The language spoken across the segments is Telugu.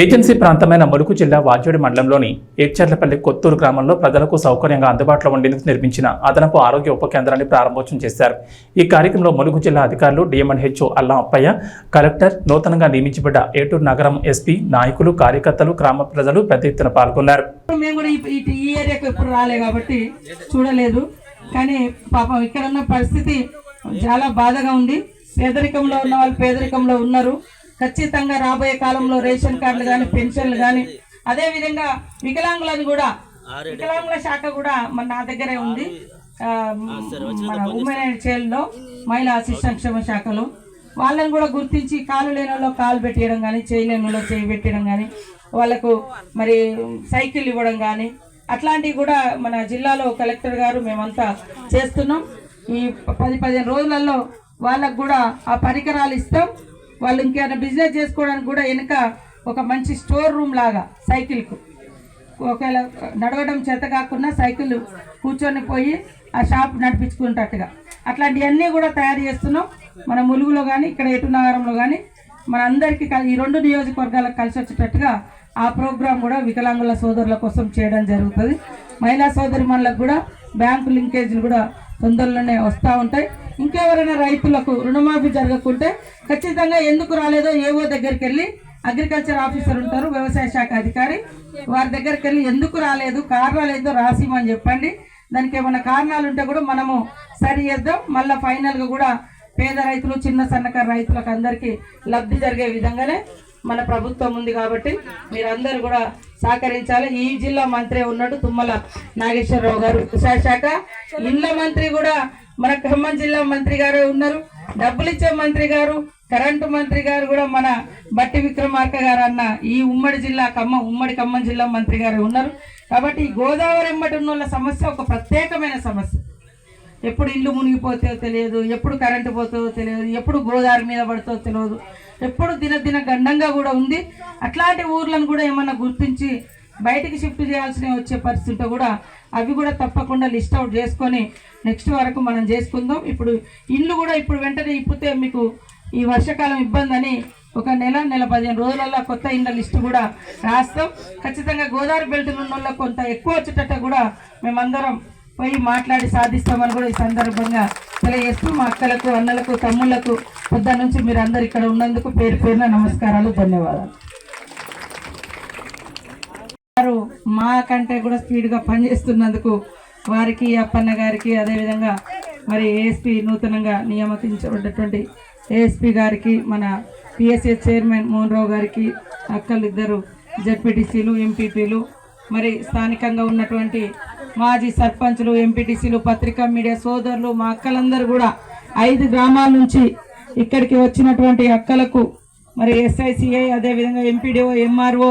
ఏజెన్సీ ప్రాంతమైన ములుగు జిల్లా వాజోడి మండలంలోని ఏడ్చర్లపల్లి కొత్తూరు గ్రామంలో ప్రజలకు సౌకర్యంగా అందుబాటులో ఉండేందుకు నిర్మించిన అదనపు ఆరోగ్య ఉప కేంద్రాన్ని ప్రారంభోత్సవం చేశారు. ఈ కార్యక్రమంలో ములుగు జిల్లా అధికారులు డిఎంఎన్హెచ్ఓ అల్లం అప్పయ్య కలెక్టర్ నూతనంగా నియమించబడ్డ ఏటూరు నగరం ఎస్పీ నాయకులు కార్యకర్తలు గ్రామ ప్రజలు పెద్ద ఎత్తున పాల్గొన్నారు. కాబట్టి చూడలేదు. కానీ పాపం ఇక్కడ ఉన్న పరిస్థితి చాలా బాధగా ఉంది. పేదరికంలో ఉన్న వాళ్ళు పేదరికంలో ఉన్నారు. ఖచ్చితంగా రాబోయే కాలంలో రేషన్ కార్డులు కానీ పెన్షన్లు కానీ అదే విధంగా వికలాంగులను కూడా వికలాంగుల శాఖ కూడా మన నా దగ్గరే ఉంది. మన ఉమెన్ అండ్ చైల్డ్లో మహిళా శిశు సంక్షేమ శాఖలో. వాళ్ళని కూడా గుర్తించి కాలు లేని కాలు పెట్టియడం కానీ చేయలేని చేయి పెట్టడం కానీ వాళ్ళకు మరి సైకిల్ ఇవ్వడం కానీ అట్లాంటివి కూడా మన జిల్లాలో కలెక్టర్ గారు మేమంతా చేస్తున్నాం. ఈ పది పదిహేను రోజులలో వాళ్ళకు కూడా ఆ పరికరాలు ఇస్తాం. వాళ్ళు ఇంకేమైనా బిజినెస్ చేసుకోవడానికి కూడా వెనుక ఒక మంచి స్టోర్ రూమ్ లాగా సైకిల్కు ఒకవేళ నడవడం చేత కాకుండా సైకిల్ కూర్చొని పోయి ఆ షాప్ నడిపించుకునేటట్టుగా. అట్లాంటివన్నీ కూడా తయారు చేస్తున్నాం. మన ములుగులో కానీ ఇక్కడ ఎటు నగరంలో కానీ మన అందరికీ ఈ రెండు నియోజకవర్గాలకు కలిసి వచ్చేటట్టుగా ఆ ప్రోగ్రాం కూడా వికలాంగుల సోదరుల కోసం చేయడం జరుగుతుంది. మహిళా సోదరి కూడా బ్యాంకు లింకేజీలు కూడా తొందరలోనే వస్తూ ఉంటాయి. ఇంకెవరైనా రైతులకు రుణమాఫీ జరగకుంటే ఖచ్చితంగా ఎందుకు రాలేదో ఏవో దగ్గరికి వెళ్ళి అగ్రికల్చర్ ఆఫీసర్ ఉంటారు వ్యవసాయ శాఖ అధికారి. వారి దగ్గరికి వెళ్ళి ఎందుకు రాలేదు కారణాలు ఏదో రాసిమని చెప్పండి. దానికి ఏమైనా కారణాలు ఉంటే కూడా మనము సరి చేద్దాం. మళ్ళీ ఫైనల్గా కూడా పేద రైతులు చిన్న సన్నకారు రైతులకు అందరికీ లబ్ధి జరిగే విధంగానే మన ప్రభుత్వం ఉంది కాబట్టి మీరందరూ కూడా సహకరించాలి. ఈ జిల్లా మంత్రి ఉన్నాడు తుమ్మల నాగేశ్వరరావు గారు. వ్యవసాయ శాఖ ఇళ్ళ మంత్రి కూడా మన ఖమ్మం జిల్లా మంత్రి గారు ఉన్నారు. డబ్బులు ఇచ్చే మంత్రి గారు కరెంటు మంత్రి గారు కూడా మన బట్టి విక్రమార్క గారు అన్న ఈ ఉమ్మడి జిల్లా ఖమ్మం ఉమ్మడి ఖమ్మం జిల్లా మంత్రి గారు ఉన్నారు. కాబట్టి ఈ గోదావరి ఎంబటి ఉన్న వాళ్ళ సమస్య ఒక ప్రత్యేకమైన సమస్య. ఎప్పుడు ఇల్లు మునిగిపోతాయో తెలియదు ఎప్పుడు కరెంటు పోతుందో తెలియదు ఎప్పుడు గోదావరి మీద పడుతుందో తెలియదు ఎప్పుడు దినదిన గండంగా కూడా ఉంది. అట్లాంటి ఊర్లను కూడా ఏమన్నా గుర్తించి బయటికి షిఫ్ట్ చేయాల్సిన వచ్చే పరిస్థితి కూడా అవి కూడా తప్పకుండా లిస్ట్ అవుట్ చేసుకొని నెక్స్ట్ వరకు మనం చేసుకుందాం. ఇప్పుడు ఇల్లు కూడా ఇప్పుడు వెంటనే ఇప్పితే మీకు ఈ వర్షాకాలం ఇబ్బంది అని ఒక నెల నెల పదిహేను రోజులలో కొత్త ఇండ్ల లిస్టు కూడా రాస్తాం. ఖచ్చితంగా గోదావరి బెల్ట్ ఉన్న వాళ్ళకి కొంత ఎక్కువ వచ్చేటట్టు కూడా మేమందరం పోయి మాట్లాడి సాధిస్తామని కూడా ఈ సందర్భంగా తెలియజేస్తూ మా అక్కలకు అన్నలకు తమ్ముళ్ళకు పొద్దు నుంచి మీరు అందరు ఇక్కడ ఉన్నందుకు పేరు పేరున నమస్కారాలు ధన్యవాదాలు. మాకంటే మా కంటే కూడా స్పీడ్గా పనిచేస్తున్నందుకు వారికి అప్పన్న గారికి అదేవిధంగా మరి ఏఎస్పీ నూతనంగా నియమించబడ్డటువంటి ఏఎస్పీ గారికి మన పిఎస్ఏ చైర్మన్ మోహన్ రావు గారికి అక్కలు ఇద్దరు జడ్పీటీసీలు ఎంపీపీలు మరి స్థానికంగా ఉన్నటువంటి మాజీ సర్పంచ్లు ఎంపీటీసీలు పత్రికా మీడియా సోదరులు మా అక్కలందరూ కూడా ఐదు గ్రామాల నుంచి ఇక్కడికి వచ్చినటువంటి అక్కలకు మరి ఎస్ఐసిఐ అదేవిధంగా ఎంపీడీఓ ఎంఆర్ఓ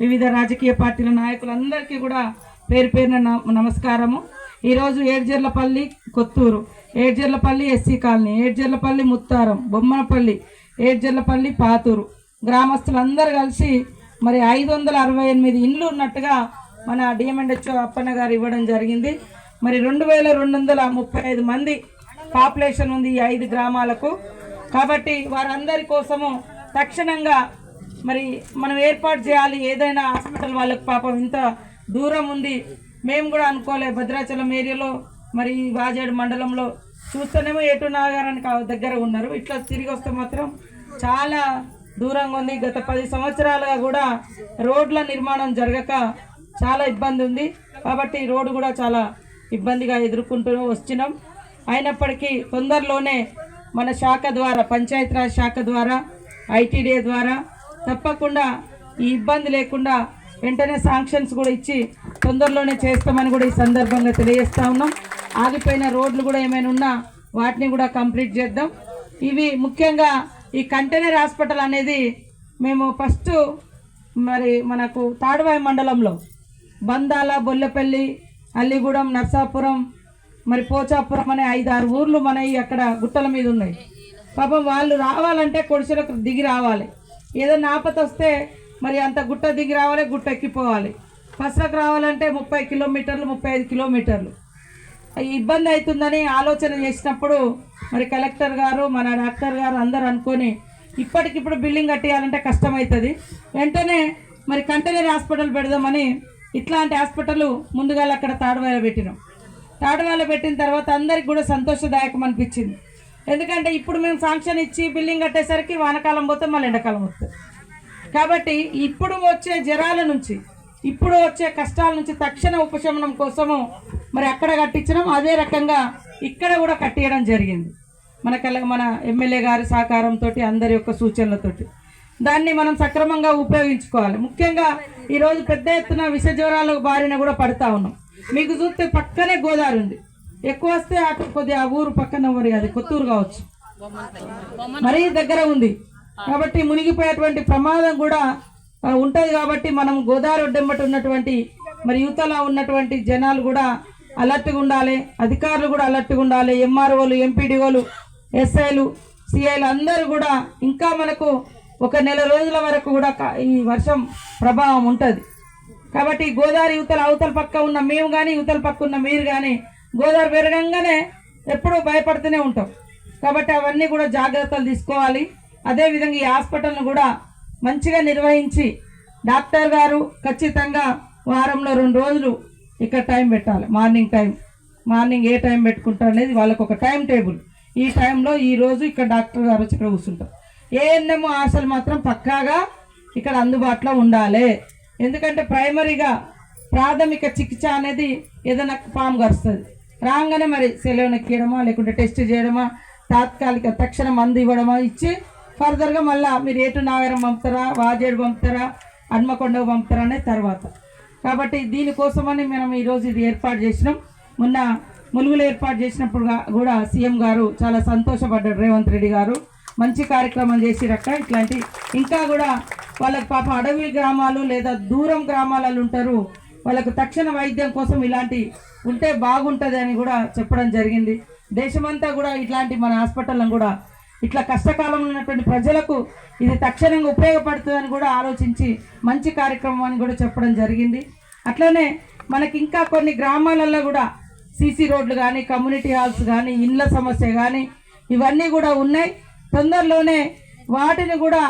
వివిధ రాజకీయ పార్టీల నాయకులందరికీ కూడా పేరు పేరున నమస్కారము. ఈరోజు ఏడ్జర్లపల్లి కొత్తూరు ఏడ్జర్లపల్లి ఎస్సీ కాలనీ ఏడ్జర్లపల్లి ముత్తారం బొమ్మనపల్లి ఏడ్జర్లపల్లి పాతూరు గ్రామస్తులందరూ కలిసి మరి ఐదు వందల అరవై ఎనిమిది ఇండ్లు ఉన్నట్టుగా మన డిఎంఎండ్హెచ్ఓ అప్పన్న గారు ఇవ్వడం జరిగింది. మరి రెండు వేల రెండు వందల ముప్పై ఐదు మంది పాపులేషన్ ఉంది ఈ ఐదు గ్రామాలకు. కాబట్టి వారందరి కోసము తక్షణంగా మరి మనం ఏర్పాటు చేయాలి. ఏదైనా హాస్పిటల్ వాళ్ళకి పాపం ఇంత దూరం ఉంది. మేము కూడా అనుకోలే భద్రాచలం ఏరియాలో మరి ఈ వాజేడు మండలంలో. చూస్తేనేమో ఎటు నాగారానికి ఆ దగ్గర ఉన్నారు. ఇట్లా తిరిగి వస్తే మాత్రం చాలా దూరంగా ఉంది. గత పది సంవత్సరాలుగా కూడా రోడ్ల నిర్మాణం జరగక చాలా ఇబ్బంది ఉంది. కాబట్టి రోడ్డు కూడా చాలా ఇబ్బందిగా ఎదుర్కొంటూ వచ్చినాం. అయినప్పటికీ తొందరలోనే మన శాఖ ద్వారా పంచాయతీరాజ్ శాఖ ద్వారా ఐటీడీఏ ద్వారా తప్పకుండా ఈ ఇబ్బంది లేకుండా వెంటనే శాంక్షన్స్ కూడా ఇచ్చి తొందరలోనే చేస్తామని కూడా ఈ సందర్భంగా తెలియజేస్తా ఉన్నాం. ఆగిపోయిన రోడ్లు కూడా ఏమైనా ఉన్నా వాటిని కూడా కంప్లీట్ చేద్దాం. ఇవి ముఖ్యంగా ఈ కంటైనర్ హాస్పిటల్ అనేది మేము ఫస్ట్ మరి మనకు తాడువాయి మండలంలో బందాల బొల్లపల్లి అల్లిగూడెం నర్సాపురం మరి పోచాపురం అనే ఐదు ఆరు ఊర్లు మనవి అక్కడ గుట్టల మీద ఉన్నాయి. పాపం వాళ్ళు రావాలంటే కొడిసెలకు దిగి రావాలి. ఏదైనా ఆపత వస్తే మరి అంత గుట్ట దిగి రావాలి గుట్ట ఎక్కిపోవాలి. పసరకు రావాలంటే ముప్పై కిలోమీటర్లు ముప్పై ఐదు కిలోమీటర్లు. ఇబ్బంది అవుతుందని ఆలోచన చేసినప్పుడు మరి కలెక్టర్ గారు మన డాక్టర్ గారు అందరు అనుకొని ఇప్పటికిప్పుడు బిల్డింగ్ కట్టేయాలంటే కష్టమవుతుంది వెంటనే మరి కంటైనర్ హాస్పిటల్ పెడదామని ఇట్లాంటి హాస్పిటల్ ముందుగా అక్కడ తాడువేల పెట్టినాం. తాడువేల పెట్టిన తర్వాత అందరికి కూడా సంతోషదాయకం అనిపించింది. ఎందుకంటే ఇప్పుడు మేము శాంక్షన్ ఇచ్చి బిల్డింగ్ కట్టేసరికి వానకాలం పోతే మళ్ళీ ఎండాకాలం వస్తుంది. కాబట్టి ఇప్పుడు వచ్చే జ్వరాల నుంచి ఇప్పుడు వచ్చే కష్టాల నుంచి తక్షణ ఉపశమనం కోసము మరి అక్కడ కట్టించడం అదే రకంగా ఇక్కడ కూడా కట్టియడం జరిగింది. మన మన ఎమ్మెల్యే గారి సహకారంతో అందరి యొక్క సూచనలతోటి దాన్ని మనం సక్రమంగా ఉపయోగించుకోవాలి. ముఖ్యంగా ఈరోజు పెద్ద ఎత్తున విష జ్వరాల బారిన కూడా పడతా ఉన్నాం. మీకు చూస్తే పక్కనే గోదావరి ఉంది. ఎక్కువ వస్తే అటు కొద్దిగా ఆ ఊరు పక్కన మరి అది కొత్తూరు కావచ్చు. మరీ దగ్గర ఉంది. కాబట్టి మునిగిపోయేటువంటి ప్రమాదం కూడా ఉంటుంది కాబట్టి మనం గోదావరి ఒడ్డెంబటి ఉన్నటువంటి మరి యువతలో ఉన్నటువంటి జనాలు కూడా అలర్ట్గా ఉండాలి. అధికారులు కూడా అలర్ట్గా ఉండాలి. ఎంఆర్ఓలు ఎంపీడీఓలు ఎస్ఐలు సిఐలు అందరూ కూడా ఇంకా మనకు ఒక నెల రోజుల వరకు కూడా ఈ వర్షం ప్రభావం ఉంటుంది. కాబట్టి గోదావరి యువతల అవతల పక్క ఉన్న మేము కానీ యువతల పక్క ఉన్న మీరు కానీ గోదావరి పెరగంగానే ఎప్పుడూ భయపడుతూనే ఉంటాం. కాబట్టి అవన్నీ కూడా జాగ్రత్తలు తీసుకోవాలి. అదేవిధంగా ఈ హాస్పిటల్ను కూడా మంచిగా నిర్వహించి డాక్టర్ గారు ఖచ్చితంగా వారంలో రెండు రోజులు ఇక్కడ టైం పెట్టాలి. మార్నింగ్ టైం మార్నింగ్ ఏ టైం పెట్టుకుంటారు అనేది వాళ్ళకు ఒక టైం టేబుల్. ఈ టైంలో ఈ రోజు ఇక్కడ డాక్టర్ గారు వచ్చి ఇక్కడ కూర్చుంటారు. ఏఎన్ఎం ఆశలు మాత్రం పక్కాగా ఇక్కడ అందుబాటులో ఉండాలి. ఎందుకంటే ప్రైమరీగా ప్రాథమిక చికిత్స అనేది ఏదైనా పాము కరుస్తుంది. రాగానే మరి సెలవును కీయడమా లేకుంటే టెస్ట్ చేయడమా తాత్కాలిక తక్షణ మందు ఇవ్వడమా ఇచ్చి ఫర్దర్గా మళ్ళీ మీరు ఏటు నాగరం పంపుతారా వాజేడు పంపుతారా హన్మకొండ పంపుతారా అనేది తర్వాత. కాబట్టి దీనికోసమని మనం ఈరోజు ఇది ఏర్పాటు చేసినాం. మొన్న ములుగులు ఏర్పాటు చేసినప్పుడు కూడా సీఎం గారు చాలా సంతోషపడ్డాడు రేవంత్ రెడ్డి గారు. మంచి కార్యక్రమం చేసిరక్క ఇట్లాంటి ఇంకా కూడా వాళ్ళకి పాపం అడవి గ్రామాలు లేదా దూరం గ్రామాలలో ఉంటారు. వాళ్ళకు తక్షణ వైద్యం కోసం ఇలాంటి ఉంటే బాగుంటుంది అని కూడా చెప్పడం జరిగింది. దేశమంతా కూడా ఇట్లాంటి మన హాస్పిటల్లను కూడా ఇట్లా కష్టకాలంలో ఉన్నటువంటి ప్రజలకు ఇది తక్షణంగా ఉపయోగపడుతుందని కూడా ఆలోచించి మంచి కార్యక్రమం అని కూడా చెప్పడం జరిగింది. అట్లనే మనకి ఇంకా కొన్ని గ్రామాలలో కూడా సీసీ రోడ్లు కానీ కమ్యూనిటీ హాల్స్ కానీ ఇండ్ల సమస్య కానీ ఇవన్నీ కూడా ఉన్నాయి. తొందరలోనే వాటిని కూడా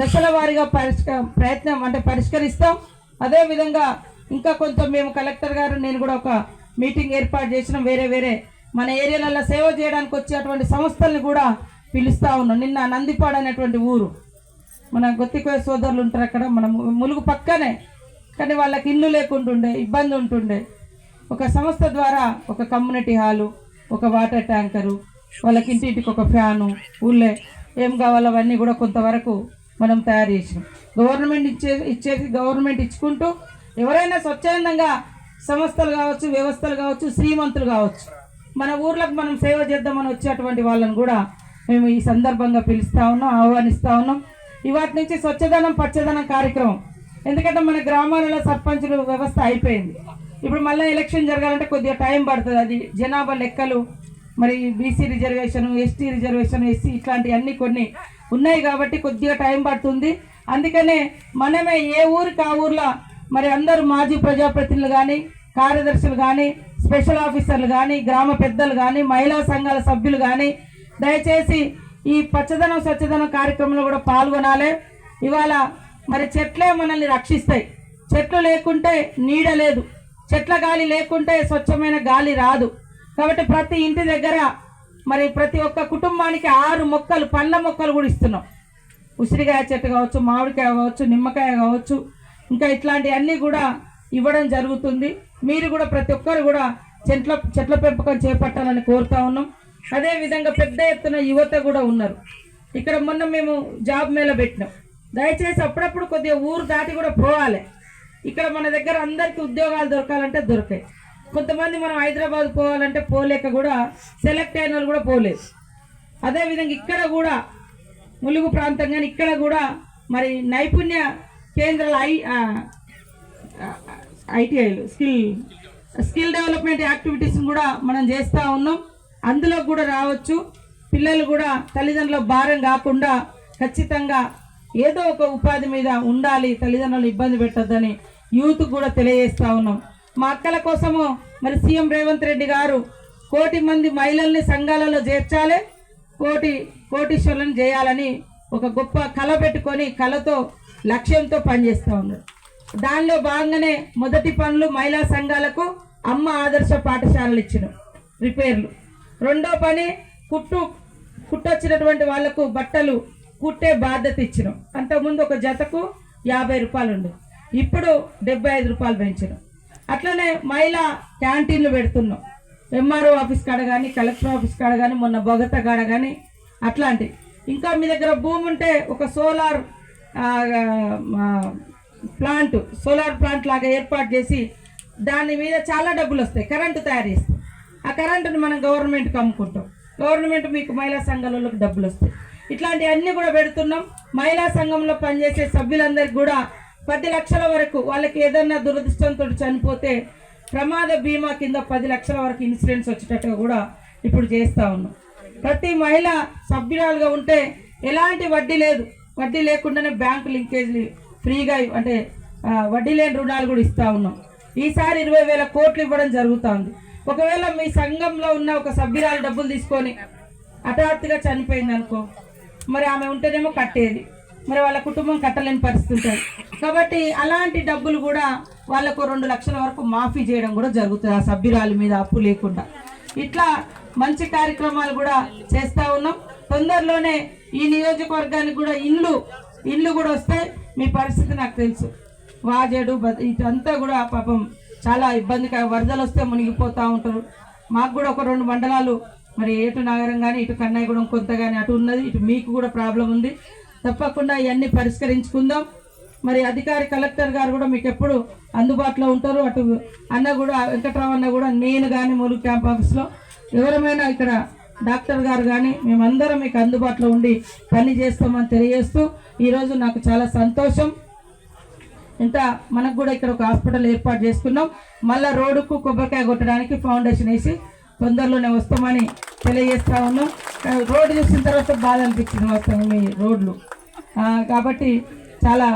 దశల వారీగా పరిష్క ప్రయత్నం అంటే పరిష్కరిస్తాం. అదేవిధంగా ఇంకా కొంత మేము కలెక్టర్ గారు నేను కూడా ఒక మీటింగ్ ఏర్పాటు చేసినాం. వేరే వేరే మన ఏరియాలలో సేవ చేయడానికి వచ్చేటువంటి సంస్థల్ని కూడా పిలుస్తా ఉన్నాం. నిన్న నందిపాడు అనేటువంటి ఊరు. మన గొత్తికోయ సోదరులు ఉంటారు అక్కడ. మన ములుగు పక్కనే. కానీ వాళ్ళకి ఇల్లు లేకుంటుండే ఇబ్బంది ఉంటుండే. ఒక సంస్థ ద్వారా ఒక కమ్యూనిటీ హాలు ఒక వాటర్ ట్యాంకరు వాళ్ళకి ఇంటింటికి ఒక ఫ్యాను ఊళ్ళే ఏం కావాలో అవన్నీ కూడా కొంతవరకు మనం తయారు చేసినాం. గవర్నమెంట్ ఇచ్చే ఇచ్చేసి గవర్నమెంట్ ఇచ్చుకుంటూ ఎవరైనా స్వచ్ఛందంగా సంస్థలు కావచ్చు వ్యవస్థలు కావచ్చు శ్రీమంతులు కావచ్చు మన ఊర్లకు మనం సేవ చేద్దామని వచ్చేటువంటి వాళ్ళని కూడా మేము ఈ సందర్భంగా పిలుస్తా ఉన్నాం ఆహ్వానిస్తూ ఉన్నాం. ఇవాటి నుంచి స్వచ్ఛదనం పచ్చదనం కార్యక్రమం. ఎందుకంటే మన గ్రామాలలో సర్పంచుల వ్యవస్థ అయిపోయింది. ఇప్పుడు మళ్ళీ ఎలక్షన్ జరగాలంటే కొద్దిగా టైం పడుతుంది. అది జనాభా లెక్కలు మరి BC reservation ST reservation SC ఇట్లాంటివన్నీ కొన్ని ఉన్నాయి కాబట్టి కొద్దిగా టైం పడుతుంది. అందుకనే మనమే ఏ ఊరికి ఆ ఊర్లో మరి అందరూ మాజీ ప్రజాప్రతినిధులు కానీ కార్యదర్శులు కానీ స్పెషల్ ఆఫీసర్లు కానీ గ్రామ పెద్దలు కానీ మహిళా సంఘాల సభ్యులు కానీ దయచేసి ఈ పచ్చదనం స్వచ్ఛదనం కార్యక్రమంలో కూడా పాల్గొనాలి. ఇవాళ మరి చెట్లే మనల్ని రక్షిస్తాయి. చెట్లు లేకుంటే నీడ లేదు. చెట్ల గాలి లేకుంటే స్వచ్ఛమైన గాలి రాదు. కాబట్టి ప్రతి ఇంటి దగ్గర మరి ప్రతి ఒక్క కుటుంబానికి ఆరు మొక్కలు పండ్ల మొక్కలు కూడా ఇస్తున్నాం. ఉసిరికాయ చెట్టు కావచ్చు మామిడికాయ కావచ్చు నిమ్మకాయ కావచ్చు ఇంకా ఇట్లాంటివన్నీ కూడా ఇవ్వడం జరుగుతుంది. మీరు కూడా ప్రతి ఒక్కరు కూడా చెట్ల చెట్ల పెంపకం చేపట్టాలని కోరుతా ఉన్నాం. అదే విధంగా పెద్ద ఎత్తున యువత కూడా ఉన్నారు. ఇక్కడ మొన్న మేము జాబ్ మేళ పెట్టినాం. దయచేసి అప్పుడప్పుడు కొద్దిగా ఊరు దాటి కూడా పోవాలి. ఇక్కడ మన దగ్గర అందరికీ ఉద్యోగాలు దొరకాలంటే దొరకాయి. కొంతమంది మనం హైదరాబాద్ పోవాలంటే పోలేక కూడా సెలెక్ట్ అయిన వాళ్ళు కూడా పోలేదు. అదేవిధంగా ఇక్కడ కూడా ములుగు ప్రాంతం కానీ ఇక్కడ కూడా మరి నైపుణ్య కేంద్ర ఐ ఐటీఐలు స్కిల్ స్కిల్ డెవలప్మెంట్ యాక్టివిటీస్ని కూడా మనం చేస్తూ ఉన్నాం. అందులో కూడా రావచ్చు. పిల్లలు కూడా తల్లిదండ్రుల భారం కాకుండా ఖచ్చితంగా ఏదో ఒక ఉపాధి మీద ఉండాలి తల్లిదండ్రులు ఇబ్బంది పెట్టొద్దని యూత్ కూడా తెలియజేస్తూ ఉన్నాం. మా అక్కల కోసము మరి సీఎం రేవంత్ రెడ్డి గారు కోటి మంది మహిళల్ని సంఘాలలో చేర్చాలి కోటి కోటీశ్వరులను చేయాలని ఒక గొప్ప కళ పెట్టుకొని కళతో లక్ష్యంతో పనిచేస్తూ ఉన్నారు. దానిలో భాగంగానే మొదటి పనులు మహిళా సంఘాలకు అమ్మ ఆదర్శ పాఠశాలలు ఇచ్చిన రిపేర్లు. రెండో పని కుట్టు కుట్టొచ్చినటువంటి వాళ్ళకు బట్టలు కుట్టే బాధ్యత ఇచ్చినాం. అంతకుముందు ఒక జతకు యాభై రూపాయలు ఉండే. ఇప్పుడు డెబ్బై ఐదు రూపాయలు పెంచినాం. అట్లనే మహిళా క్యాంటీన్లు పెడుతున్నాం. ఎంఆర్ఓ ఆఫీస్ కాడ కానీ కలెక్టర్ ఆఫీస్ కాడ కానీ మొన్న బొగత కాడ కానీ అట్లాంటివి. ఇంకా మీ దగ్గర భూమి ఉంటే ఒక సోలార్ ప్లాంట్ సోలార్ ప్లాంట్ లాగా ఏర్పాటు చేసి దాని మీద చాలా డబ్బులు వస్తాయి కరెంటు తయారు చేస్తాం. ఆ కరెంటుని మనం గవర్నమెంట్కి అమ్ముకుంటాం. గవర్నమెంట్ మీకు మహిళా సంఘాలలోకి డబ్బులు వస్తాయి. ఇట్లాంటివన్నీ కూడా పెడుతున్నాం. మహిళా సంఘంలో పనిచేసే సభ్యులందరికీ కూడా పది లక్షల వరకు వాళ్ళకి ఏదన్నా దురదృష్టంతో చనిపోతే ప్రమాద బీమా కింద పది లక్షల వరకు ఇన్సూరెన్స్ వచ్చేటట్టుగా కూడా ఇప్పుడు చేస్తూ ఉన్నాం. ప్రతి మహిళ సభ్యురాలుగా ఉంటే ఎలాంటి వడ్డీ లేదు. వడ్డీ లేకుండానే బ్యాంకు లింకేజ్ ఫ్రీగా అంటే వడ్డీ లేని రుణాలు కూడా ఇస్తూ ఉన్నాం. ఈసారి ఇరవై వేల కోట్లు ఇవ్వడం జరుగుతుంది. ఒకవేళ మీ సంఘంలో ఉన్న ఒక సభ్యురాలు డబ్బులు తీసుకొని హఠాత్తుగా చనిపోయింది అనుకో మరి ఆమె ఉంటేనేమో కట్టేది. మరి వాళ్ళ కుటుంబం కట్టలేని పరిస్థితి ఉంటుంది. కాబట్టి అలాంటి డబ్బులు కూడా వాళ్ళకు రెండు లక్షల వరకు మాఫీ చేయడం కూడా జరుగుతుంది. ఆ సభ్యురాలి మీద అప్పు లేకుండా. ఇట్లా మంచి కార్యక్రమాలు కూడా చేస్తూ ఉన్నాం. తొందరలోనే ఈ నియోజకవర్గానికి కూడా ఇల్లు ఇల్లు కూడా వస్తే మీ పరిస్థితి నాకు తెలుసు. వాజేడు బద- ఇదంతా కూడా పాపం చాలా ఇబ్బందిగా వరదలు వస్తే మునిగిపోతూ ఉంటారు. మాకు కూడా ఒక రెండు మండలాలు మరి ఏటు నగరం కానీ ఇటు కన్నాయగూడెం కొంత కానీ అటు ఉన్నది ఇటు మీకు కూడా ప్రాబ్లం ఉంది. తప్పకుండా ఇవన్నీ పరిష్కరించుకుందాం. మరి అధికారి కలెక్టర్ గారు కూడా మీకు ఎప్పుడు అందుబాటులో ఉంటారు. అటు అన్న కూడా వెంకట్రావు అన్న కూడా నేను కానీ ములుగు క్యాంప్ ఆఫీస్లో ఎవరమైనా ఇక్కడ డాక్టర్ గారు కానీ మేమందరం మీకు అందుబాటులో ఉండి పని చేస్తామని తెలియజేస్తూ ఈరోజు నాకు చాలా సంతోషం. ఇంత మనకు కూడా ఇక్కడ ఒక హాస్పిటల్ ఏర్పాటు చేసుకున్నాం. మళ్ళీ రోడ్డుకు కొబ్బరికాయ కొట్టడానికి ఫౌండేషన్ వేసి తొందరలోనే వస్తామని తెలియజేస్తా ఉన్నాం. రోడ్డు చూసిన తర్వాత బాధ అనిపించింది వస్తాము మీ రోడ్లు. కాబట్టి చాలా